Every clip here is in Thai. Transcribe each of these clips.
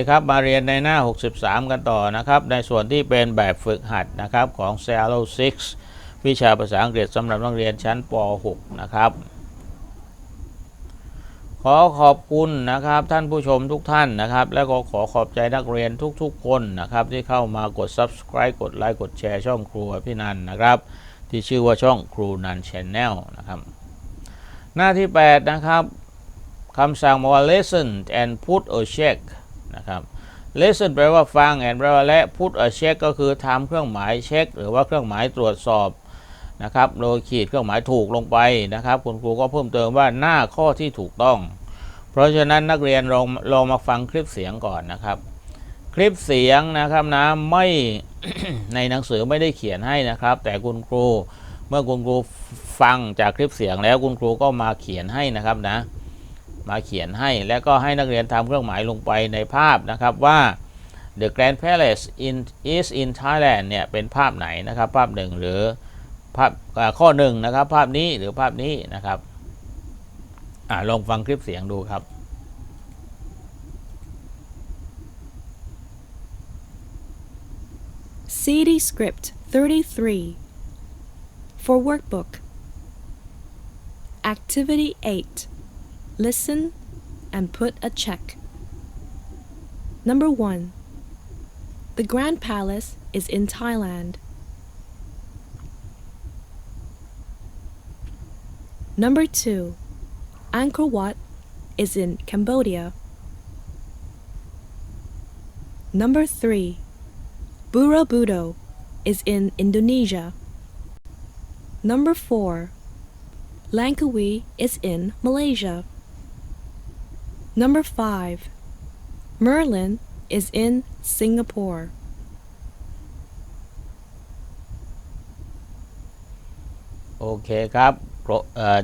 คครับ มาเรียนในหน้า 63 กันต่อนะครับ ในส่วนที่เป็นแบบฝึกหัดนะครับของ c e l o 6 วิชาภาษาอังกฤษสำหรับนักเรียนชั้นป .6 นะครับ ขอขอบคุณนะครับท่านผู้ชมทุกท่านนะครับ และก็ขอขอบใจนักเรียนทุกๆ คนนะครับ ที่เข้ามากด subscribe กดไลค์กดแชร์ช่องครูพี่นันนะครับ ที่ชื่อว่าช่องครูนัน Channel นะครับ หน้าที่ 8 นะครับคำสั่งมาว่า listen and put a check นะครับ listen แปลว่าฟัง and แปลว่าและ put a check ก็คือทำเครื่องหมายเช็ค หรือว่าเครื่องหมายตรวจสอบนะครับโดยขีดเครื่องหมายถูกลงไปนะครับ คุณครูก็เพิ่มเติมว่าหน้าข้อที่ถูกต้อง เพราะฉะนั้นนักเรียนลองลองมาฟังคลิปเสียงก่อนนะครับ คลิปเสียงนะครับนะไม่ในหนังสือไม่ได้เขียนให้นะครับ แต่คุณครูเมื่อคุณครูฟังจากคลิปเสียงแล้วคุณครูก็มาเขียนให้นะครับนะ มาเขียนให้ แล้วก็ให้นักเรียนทำเครื่องหมายลงไปในภาพนะครับว่า The Grand Palace in is in Thailand เนี่ยเป็นภาพไหนนะครับ ภาพหนึ่งหรือภาพข้อหนึ่งนะครับ ภาพนี้หรือภาพนี้นะครับอลองฟังคลิปเสียงดูครับ CD Script 33 for Workbook Activity 8 Listen and put a check. Number 1 The Grand Palace is in Thailand. Number 2 Angkor Wat is in Cambodia. Number 3 Borobudur is in Indonesia. Number 4. Langkawi is in Malaysia. Number 5. Merlin is in Singapore. โอเคครับ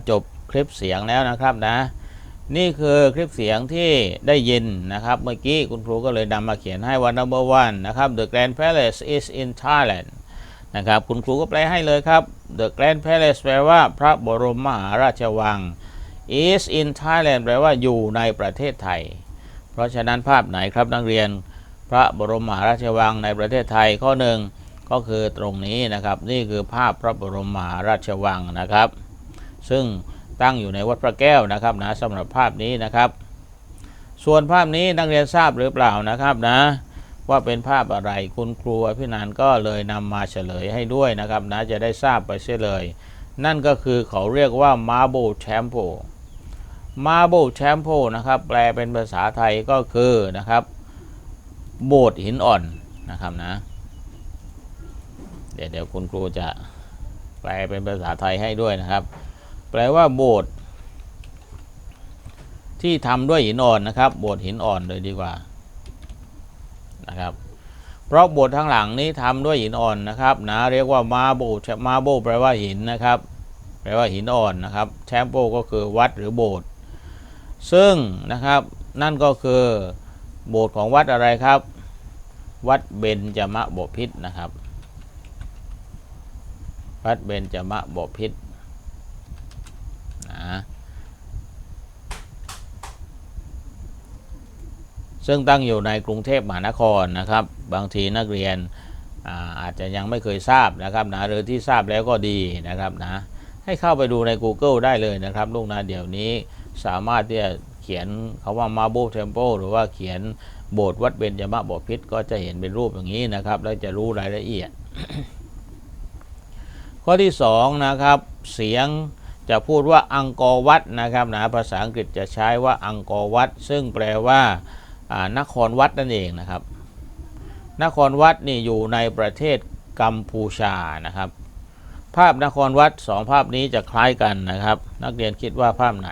จบคลิปเสียงแล้วนะครับนะ นี่คือคลิปเสียงที่ได้ยินนะครับ เมื่อกี้คุณครูก็เลยนำมาเขียนให้ว่า number one นะครับ the Grand Palace is in Thailand นะครับ คุณครูก็แปลให้เลยครับ the Grand Palace แปลว่าพระบรมมหาราชวัง is in Thailand แปลว่าอยู่ในประเทศไทย เพราะฉะนั้นภาพไหนครับนักเรียนพระบรมมหาราชวังในประเทศไทยข้อหนึ่งก็คือตรงนี้นะครับ นี่คือภาพพระบรมมหาราชวังนะครับ ซึ่งตั้งอยู่ในวัดพระแก้วนะครับนะสำหรับภาพนี้นะครับ ส่วนภาพนี้นักเรียนทราบหรือเปล่านะครับนะ ว่าเป็นภาพอะไรคุณครูอภินันก็เลยนำมาเฉลยให้ด้วยนะครับนะจะได้ทราบไปเสียเลย นั่นก็คือเขาเรียกว่า marble temple marble temple นะครับ แปลเป็นภาษาไทยก็คือนะครับ โบสถ์หินอ่อนนะครับนะ เดี๋ยวเดี๋ยวคุณครูจะแปลเป็นภาษาไทยให้ด้วยนะครับ แปลว่าโบสถ์ที่ทำด้วยหินอ่อนนะครับ โบสถ์หินอ่อนเลยดีกว่านะครับ เพราะโบสถ์ทั้งหลังนี้ทำด้วยหินอ่อนนะครับนะเรียกว่ามาโบมาโบแปลว่าหินนะครับ แปลว่าหินอ่อนนะครับแชมโปก็คือวัดหรือโบสถ์ ซึ่งนะครับนั่นก็คือโบสถ์ของวัดอะไรครับ วัดเบญจมะบพิตรนะครับ วัดเบญจมะบพิตรนะซึ่งตั้งอยู่ในกรุงเทพมหานครนะครับ บางทีนักเรียนอาอาจจะยังไม่เคยทราบนะครับนะหรือที่ทราบแล้วก็ดีนะครับนะให้เข้าไปดูใน Google ได้เลยนะครับลูกนะเดี๋ยวนี้ สามารถที่จะเขียนคาว่า Marble Temple หรือว่าเขียนโบสถ์วัดเบญจมะบพิตรก็จะเห็นเป็นรูปอย่างนี้นะครับ แล้วจะรู้รายละเอียด ข้อที่สองนะครับเสียงจะพูดว่าอังกอร์วัดนะครับนะภาษาอังกฤษจะใช้ว่าอังกอร์วัด ซึ่งแปลว่าอ่านครวัดนั่นเองนะครับ นครวัดนี่อยู่ในประเทศกัมพูชานะครับ ภาพนครวัดสองภาพนี้จะคล้ายกันนะครับ นักเรียนคิดว่าภาพไหน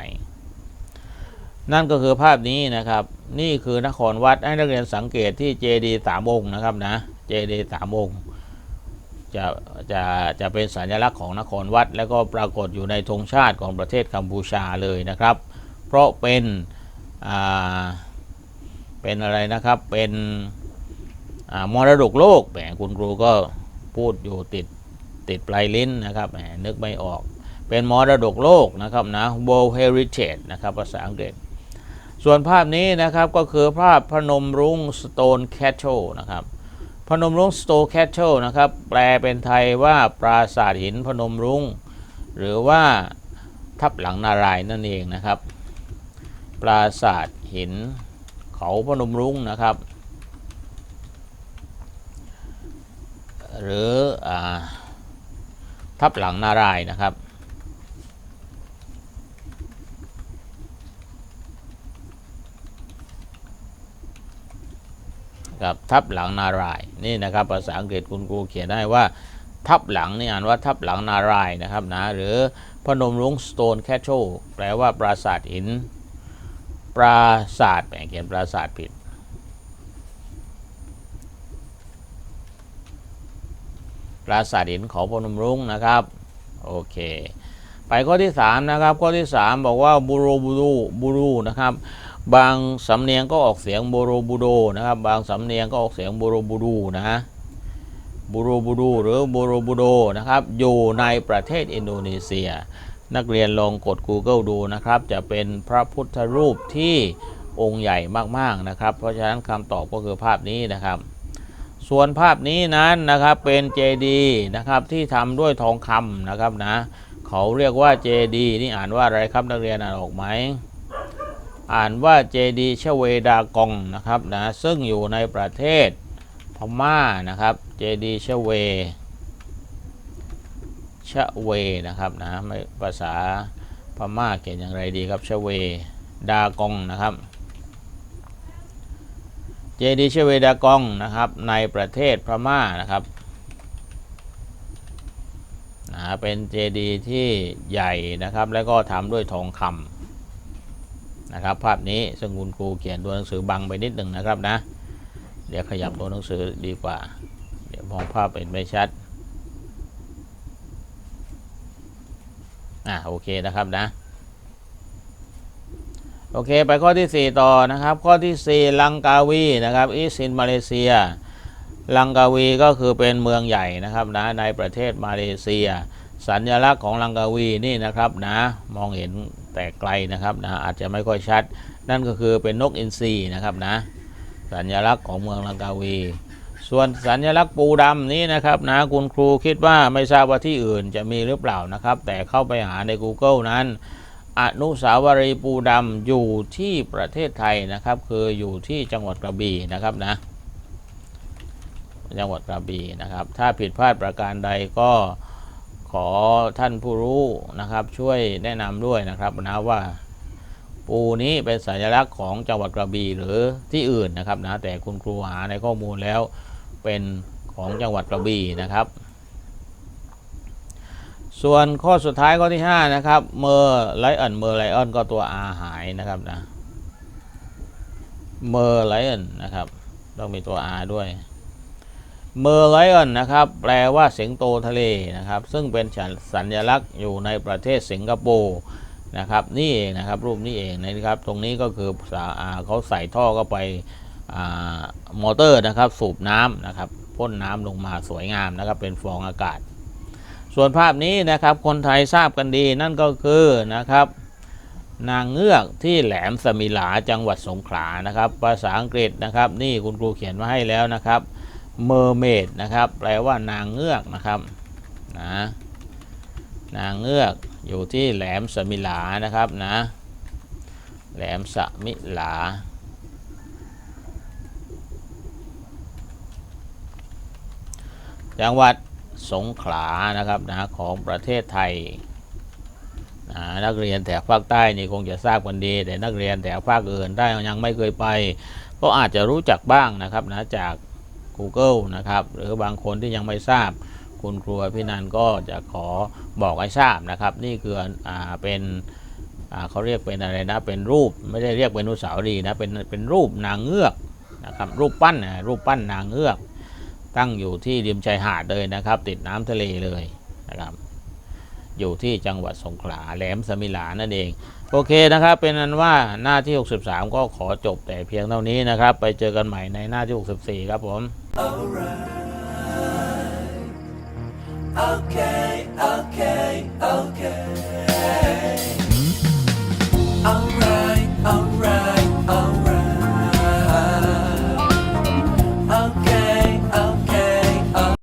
นั่นก็คือภาพนี้นะครับ นี่คือนครวัดให้นักเรียนสังเกตที่เจดีสามองค์นะครับนะเจดีสามองค์จะจะจะเป็นสัญลักษณ์ของนครวัด แล้วก็ปรากฏอยู่ในธงชาติของประเทศกัมพูชาเลยนะครับ เพราะเป็นอ่าเป็นอะไรนะครับเป็นอ่ามรดกโลกแหมคุณครูก็พูดอยู่ติดติดปลายลิ้นนะครับแหมนึกไม่ออก เป็นมรดกโลกนะครับนะ World Heritage นะครับภาษาอังกฤษ ส่วนภาพนี้นะครับก็คือภาพพนมรุ้งสโตนแคชโชนะครับพนมรุ้งสโตนแคชโชนะครับแปลเป็นไทยว่าปราสาทหินพนมรุ้งหรือว่าทับหลังนารายนั่นเองนะครับ ปราสาทหินเขาพนมรุ้งนะครับ หรืออทับหลังนารายนะครับ กับทับหลังนารายนี่นะครับภาษาอังกฤษคุณครูเขียนได้ว่าทับหลังนี่อ่านว่าทับหลังนารายนะครับนะหรือพนมรุ้งสโตนแคชโชแปลว่าปราสาทหิน ปราสาทแหมเขียนปราสาทผิด ปราสาทหินเขาพนมรุ้งนะครับ โอเคไปข้อที่ 3 นะครับ ข้อที่ 3 บอกว่าบูโรบูรูบูรูนะครับ บางสำเนียงก็ออกเสียงโบโรบูโดนะครับ บางสำเนียงก็ออกเสียงโบโรบูดูนะบูโรบูดูหรือโบโรบูโดนะครับ อยู่ในประเทศอินโดนีเซีย นักเรียนลองกด Google ดูนะครับ จะเป็นพระพุทธรูปที่องค์ใหญ่มากๆนะครับ เพราะฉะนั้นคำตอบก็คือภาพนี้นะครับ ส่วนภาพนี้นั้นนะครับเป็นเจดีนะครับที่ทำด้วยทองคำนะครับนะ เขาเรียกว่าเจดีนี่อ่านว่าอะไรครับนักเรียนอ่านออกไหม อ่านว่าเจดีชเวดากองนะครับนะซึ่งอยู่ในประเทศพม่านะครับเจดีชเวชเวนะครับนะไม่ภาษาพม่าเขียนอย่างไรดีครับชเวดากองนะครับเจดีชเวดากองนะครับในประเทศพม่านะครับนะเป็นเจดีที่ใหญ่นะครับ แล้วก็ทำด้วยทองคำ นะครับ ภาพนี้ซึ่งคุณครูเขียนตัวหนังสือบังไปนิดหนึ่งนะครับนะ เดี๋ยวขยับตัวหนังสือดีกว่า เดี๋ยวมองภาพเป็นไม่ชัดอ่าโอเคนะครับนะโอเค ไปข้อที่ 4 ต่อนะครับ ข้อที่ 4 ลังกาวีนะครับอีสินมาเลเซีย ลังกาวีก็คือเป็นเมืองใหญ่นะครับนะในประเทศมาเลเซีย สัญลักษณ์ของลังกาวีนี่นะครับนะมองเห็น แต่ไกลนะครับนะอาจจะไม่ค่อยชัด นั่นก็คือเป็นนกอินทรีนะครับนะ สัญลักษณ์ของเมืองลังกาวี ส่วนสัญลักษณ์ปูดำนี้นะครับนะคุณครูคิดว่าไม่ทราบว่าที่อื่นจะมีหรือเปล่านะครับ แต่เข้าไปหาใน Google นั้นอนุสาวรีย์ปูดำอยู่ที่ประเทศไทยนะครับ คืออยู่ที่จังหวัดกระบี่นะครับนะ จังหวัดกระบี่นะครับ ถ้าผิดพลาดประการใดก็ ขอท่านผู้รู้นะครับ ช่วยแนะนำด้วยนะครับนะว่าปูนี้เป็นสัญลักษณ์ของจังหวัดกระบี่หรือที่อื่นนะครับนะแต่คุณครูหาในข้อมูลแล้วเป็นของจังหวัดกระบี่นะครับ ส่วนข้อสุดท้ายข้อที่ 5 นะครับ เมอร์ไลออนเมอร์ไลออนก็ตัวอาหายนะครับนะเมอร์ไลออนนะครับ ต้องมีตัว R ด้วย เมอร์ไลออนนะครับแปลว่าสิงโตทะเลนะครับ ซึ่งเป็นสัญลักษณ์อยู่ในประเทศสิงคโปร์นะครับนี่เองนะครับรูปนี้เองนะครับตรงนี้ก็คือสาอาเขาใส่ท่อเข้าไปอมอเตอร์นะครับสูบน้ำนะครับพ่นน้ำลงมาสวยงามนะครับเป็นฟองอากาศ ส่วนภาพนี้นะครับคนไทยทราบกันดีนั่นก็คือนะครับนางเงือกที่แหลมสมิลาจังหวัดสงขลานะครับภาษาอังกฤษนะครับนี่คุณครูเขียนมาให้แล้วนะครับ mermaid นะครับ แปลว่านางเงือกนะครับนะนางเงือกอยู่ที่แหลมสมิหลานะครับนะแหลมสมิหลาจังหวัดสงขลานะครับนะของประเทศไทยนะนักเรียนแถบภาคใต้นี่คงจะทราบกันดี แต่นักเรียนแถบภาคอื่นได้ยังไม่เคยไป ก็อาจจะรู้จักบ้างนะครับนะจาก Google นะครับ หรือบางคนที่ยังไม่ทราบ คุณครูพี่นันก็จะขอบอกให้ทราบนะครับ นี่คืออ่าเป็นเขาเรียกเป็นอะไรนะ เป็นรูปไม่ได้เรียกเป็นอนุสาวรีย์นะ เป็นเป็นรูปนางเงือกนะครับ รูปปั้นนะรูปปั้นนางเงือก ตั้งอยู่ที่ริมชายหาดเลยนะครับ ติดน้ำทะเลเลยนะครับ อยู่ที่จังหวัดสงขลาแหลมสมิลานั่นเอง โอเคนะครับ เป็นนั้นว่าหน้าที่ 63 ก็ขอจบแต่เพียงเท่านี้นะครับ ไปเจอกันใหม่ในหน้าที่ 64 ครับผม alright. Okay, okay, okay.